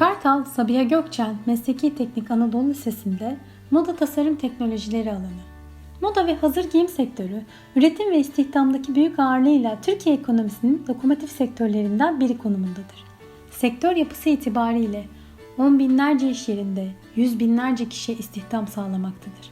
Kartal Sabiha Gökçen Mesleki Teknik Anadolu Lisesi'nde Moda Tasarım Teknolojileri alanı. Moda ve hazır giyim sektörü, üretim ve istihdamdaki büyük ağırlığıyla Türkiye ekonomisinin lokomotif sektörlerinden biri konumundadır. Sektör yapısı itibariyle on binlerce iş yerinde yüz binlerce kişiye istihdam sağlamaktadır.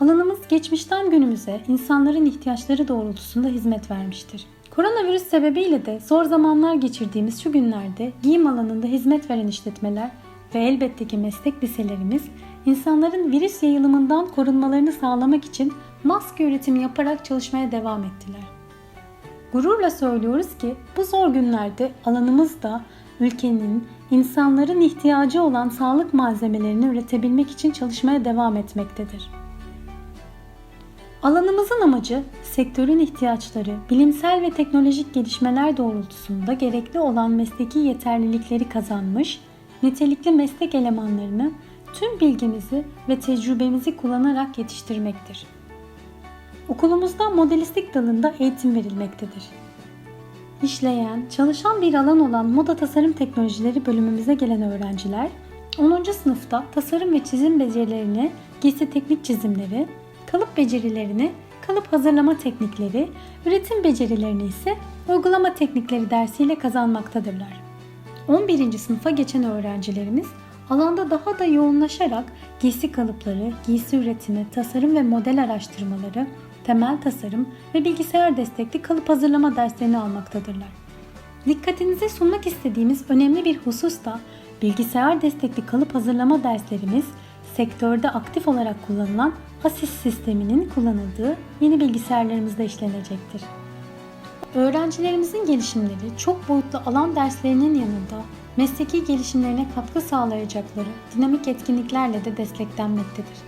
Alanımız geçmişten günümüze insanların ihtiyaçları doğrultusunda hizmet vermiştir. Koronavirüs sebebiyle de zor zamanlar geçirdiğimiz şu günlerde giyim alanında hizmet veren işletmeler ve elbette ki meslek liselerimiz insanların virüs yayılımından korunmalarını sağlamak için maske üretimi yaparak çalışmaya devam ettiler. Gururla söylüyoruz ki bu zor günlerde alanımızda ülkenin, insanların ihtiyacı olan sağlık malzemelerini üretebilmek için çalışmaya devam etmektedir. Alanımızın amacı sektörün ihtiyaçları, bilimsel ve teknolojik gelişmeler doğrultusunda gerekli olan mesleki yeterlilikleri kazanmış, nitelikli meslek elemanlarını tüm bilgimizi ve tecrübemizi kullanarak yetiştirmektir. Okulumuzda modelistlik dalında eğitim verilmektedir. İşleyen, çalışan bir alan olan Moda Tasarım Teknolojileri bölümümüze gelen öğrenciler 10. sınıfta tasarım ve çizim becerilerini, giysi teknik çizimleri, kalıp becerilerini, kalıp hazırlama teknikleri, üretim becerilerini ise uygulama teknikleri dersiyle kazanmaktadırlar. 11. sınıfa geçen öğrencilerimiz alanda daha da yoğunlaşarak giysi kalıpları, giysi üretimi, tasarım ve model araştırmaları, temel tasarım ve bilgisayar destekli kalıp hazırlama derslerini almaktadırlar. Dikkatinize sunmak istediğimiz önemli bir husus da bilgisayar destekli kalıp hazırlama derslerimiz sektörde aktif olarak kullanılan ASIS sisteminin kullanıldığı yeni bilgisayarlarımızda işlenecektir. Öğrencilerimizin gelişimleri çok boyutlu alan derslerinin yanında mesleki gelişimlerine katkı sağlayacakları dinamik etkinliklerle de desteklenmektedir.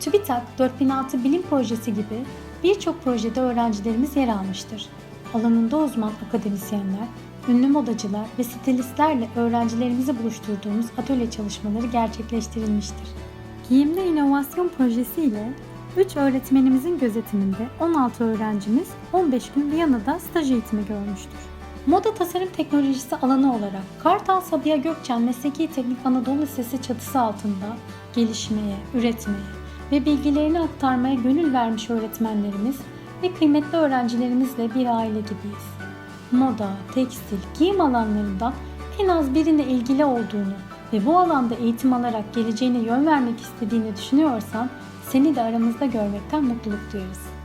TÜBİTAK 4006 bilim projesi gibi birçok projede öğrencilerimiz yer almıştır. Alanında uzman akademisyenler, ünlü modacılar ve stilistlerle öğrencilerimizi buluşturduğumuz atölye çalışmaları gerçekleştirilmiştir. Giyimde inovasyon projesi ile 3 öğretmenimizin gözetiminde 16 öğrencimiz 15 gün Viyana'da staj eğitimi görmüştür. Moda tasarım teknolojisi alanı olarak Kartal Sabiha Gökçen Mesleki Teknik Anadolu Lisesi çatısı altında gelişmeye, üretmeye ve bilgilerini aktarmaya gönül vermiş öğretmenlerimiz ve kıymetli öğrencilerimizle bir aile gibiyiz. Moda, tekstil, giyim alanlarından en az birine ilgili olduğunu ve bu alanda eğitim alarak geleceğine yön vermek istediğini düşünüyorsan seni de aramızda görmekten mutluluk duyarız.